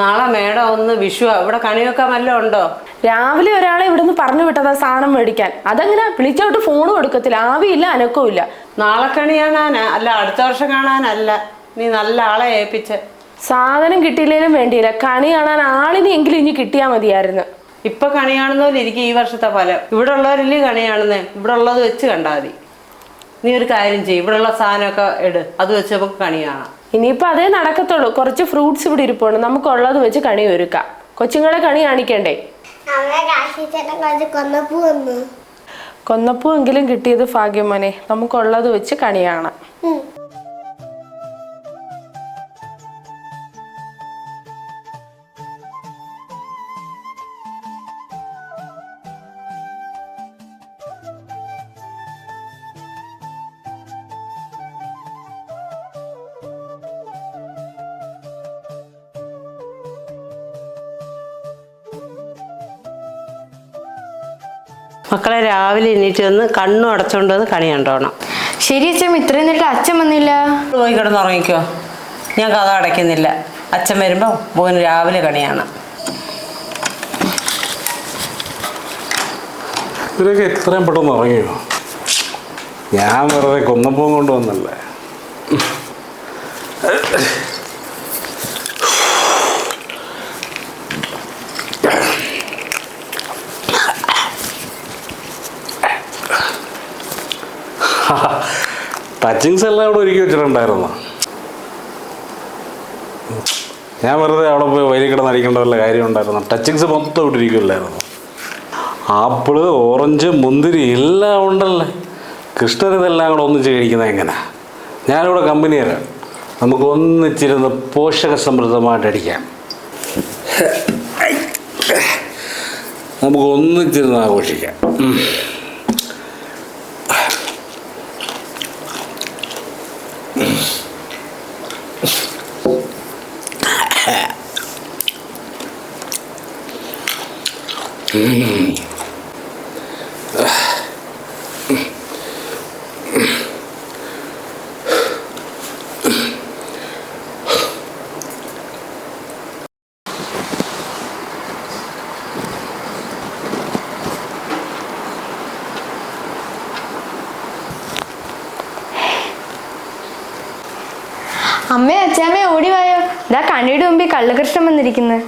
നാളെ മേഡം ഒന്ന് വിഷു ഇവിടെ കണിയൊക്കെ വല്ലതും ഉണ്ടോ? രാവിലെ ഒരാളെ ഇവിടുന്ന് പറഞ്ഞു വിട്ടതാ സാധനം മേടിക്കാൻ. അതങ്ങനെ വിളിച്ചോട്ട് ഫോൺ കൊടുക്കത്തില്ല. ആവിയില്ല അനക്കവും ഇല്ല നാളെ കണി കാണാനാ? അല്ല അടുത്ത വർഷം കാണാനല്ല. നീ നല്ല ആളെ ഏൽപ്പിച്ച്. സാധനം കിട്ടിയില്ലേലും വേണ്ടിയില്ല. കണി കാണാൻ ആളിനെങ്കിലും ഇനി കിട്ടിയാൽ മതിയായിരുന്നു. ഇപ്പൊ കണി കാണുന്നവരിക്കും ഈ വർഷത്തെ ഫലം. ഇവിടെ ഉള്ളവരില്ലേ കണി കാണുന്നേ? ഇവിടെ ഉള്ളത് വെച്ച് കണ്ടാൽ മതി. നീ ഒരു കാര്യം ചെയ്യും. ഇവിടെ ഉള്ള സാധനമൊക്കെ എടു അത് വെച്ച് നമുക്ക് കണി കാണാം. ഇനിയിപ്പോ അതേ നടക്കത്തുള്ളൂ. കുറച്ച് ഫ്രൂട്ട്സ് ഇവിടെ ഇരിപ്പുണ്ട്. നമുക്കുള്ളത് വെച്ച് കണി ഒരുക്കാം. കൊച്ചുങ്ങളെ കണി കാണിക്കണ്ടേ? കൊന്നപ്പൂ എങ്കിലും കിട്ടിയത് ഭാഗ്യം മോനെ. നമുക്കുള്ളത് വെച്ച് കണി കാണാം മക്കളെ രാവിലെ എണീറ്റ് വന്ന് കണ്ണും അടച്ചോണ്ട് വന്ന് കണി കണ്ടോണം. ശരി അച്ഛൻ ഇത്രയും നേരം അച്ഛൻ വന്നില്ല? പോയി കിടന്നുറങ്ങിക്കോ ഞാൻ കഥ അടയ്ക്കുന്നില്ല. അച്ഛൻ വരുമ്പോൾ മോന് രാവിലെ കണിയാണ്. ഇവരൊക്കെ എത്രയും പെട്ടെന്ന് ഇറങ്ങിയോ ഞാൻ വെറുതെ കൊന്നപ്പോ കൊണ്ടുവന്നല്ലേ ടച്ചിങ്സ് എല്ലാം അവിടെ ഒരുക്കി വെച്ചിട്ടുണ്ടായിരുന്നു. ഞാൻ വെറുതെ അവിടെ പോയി വയലിൽ കിടന്ന് അടിക്കേണ്ട വല്ല കാര്യം ഉണ്ടായിരുന്നു. ടച്ചിങ്സ് മൊത്തം ഇവിടെ ഇരിക്കില്ലായിരുന്നു ആപ്പിൾ ഓറഞ്ച് മുന്തിരി എല്ലാം ഉണ്ടല്ലേ? കൃഷ്ണൻ ഇതെല്ലാം കൂടെ ഒന്നിച്ച് കഴിക്കുന്നത് എങ്ങനെ? ഞാനിവിടെ കമ്പനി തരാം നമുക്ക് ഒന്നിച്ചിരുന്ന് പോഷക സമൃദ്ധമായിട്ട് അടിക്കാം. നമുക്ക് ഒന്നിച്ചിരുന്ന് ആഘോഷിക്കാം. അമ്മേ അച്ഛാമ്മേ ഓടി വായോ. ഇതാ കണ്ണിയുടെ മുമ്പിൽ വന്നിരിക്കുന്നത്